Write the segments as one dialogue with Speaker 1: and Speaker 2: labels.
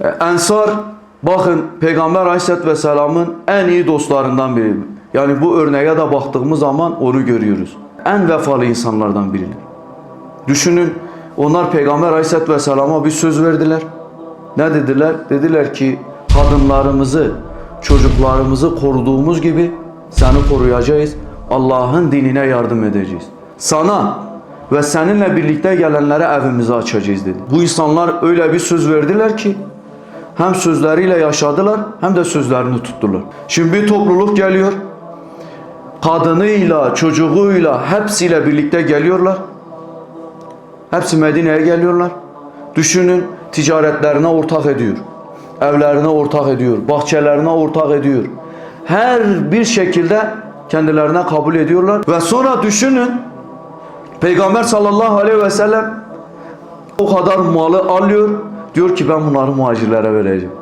Speaker 1: E, Ensar bakın Peygamber Aleyhisselatü Vesselam'ın en iyi dostlarından biri. Yani bu örneğe de baktığımız zaman onu görüyoruz. En vefalı insanlardan biridir. Düşünün onlar Peygamber Aleyhisselatü Vesselam'a bir söz verdiler. Ne dediler? Dediler ki kadınlarımızı, çocuklarımızı koruduğumuz gibi seni koruyacağız. Allah'ın dinine yardım edeceğiz. Sana ve seninle birlikte gelenlere evimizi açacağız dedi. Bu insanlar öyle bir söz verdiler ki hem sözleriyle yaşadılar hem de sözlerini tuttular. Şimdi bir topluluk geliyor. Kadınıyla, çocuğuyla hepsiyle birlikte geliyorlar. Hepsi Medine'ye geliyorlar. Düşünün ticaretlerine ortak ediyor. Evlerine ortak ediyor. Bahçelerine ortak ediyor. Her bir şekilde kendilerine kabul ediyorlar. Ve sonra düşünün Peygamber sallallahu aleyhi ve sellem o kadar malı alıyor. Diyor ki ben bunları muhacirlere vereceğim.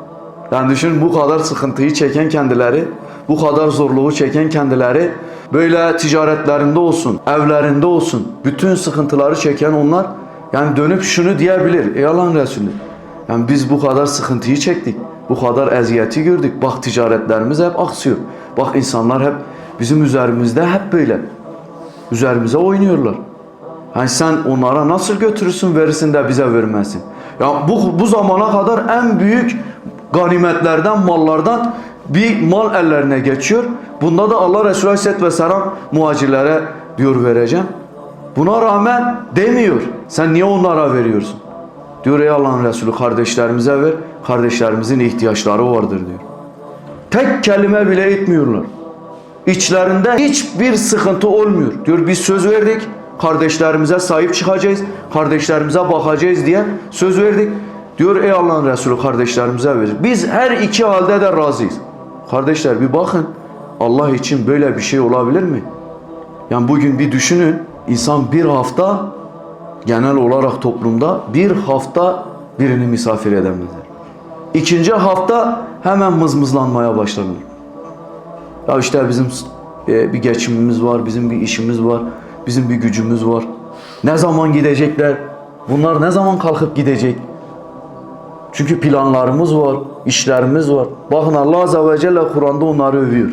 Speaker 1: Yani düşünün bu kadar sıkıntıyı çeken kendileri, bu kadar zorluğu çeken kendileri böyle ticaretlerinde olsun, evlerinde olsun bütün sıkıntıları çeken onlar yani dönüp şunu diyebilir. Ey Allah'ın Resulü yani biz bu kadar sıkıntıyı çektik. Bu kadar eziyeti gördük. Bak ticaretlerimiz hep aksıyor. Bak insanlar hep bizim üzerimizde hep böyle. Üzerimize oynuyorlar. Yani sen onlara nasıl götürürsün verirsin de bize vermezsin. Ya bu, bu zamana kadar en büyük ganimetlerden, mallardan bir mal ellerine geçiyor. Bunda da Allah Resulü Aleyhisselatü Vesselam muhacirlere diyor vereceğim. Buna rağmen demiyor. Sen niye onlara veriyorsun? Diyor ey Allah'ın Resulü kardeşlerimize ver. Kardeşlerimizin ihtiyaçları vardır diyor. Tek kelime bile etmiyorlar. İçlerinde hiçbir sıkıntı olmuyor. Diyor biz söz verdik. Kardeşlerimize sahip çıkacağız. Kardeşlerimize bakacağız diye söz verdik. Diyor ey Allah'ın Resulü kardeşlerimize verir. Biz her iki halde de razıyız. Kardeşler bir bakın. Allah için böyle bir şey olabilir mi? Yani bugün bir düşünün. İnsan bir hafta genel olarak toplumda bir hafta birini misafir edemezler. İkinci hafta hemen mızmızlanmaya başlarlar. Ya işte bizim e, bir geçimimiz var, bizim bir işimiz var, bizim bir gücümüz var. Ne zaman gidecekler? Bunlar ne zaman kalkıp gidecek? Çünkü planlarımız var, işlerimiz var. Bakın Allah Azze ve Celle Kur'an'da onları övüyor.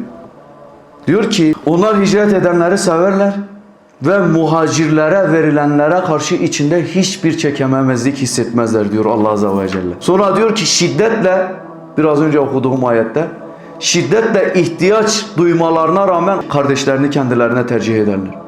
Speaker 1: Diyor ki onlar hicret edenleri severler ve muhacirlere verilenlere karşı içinde hiçbir çekememezlik hissetmezler diyor Allah Azze ve Celle. Sonra diyor ki şiddetle biraz önce okuduğum ayette şiddetle ihtiyaç duymalarına rağmen kardeşlerini kendilerine tercih ederler.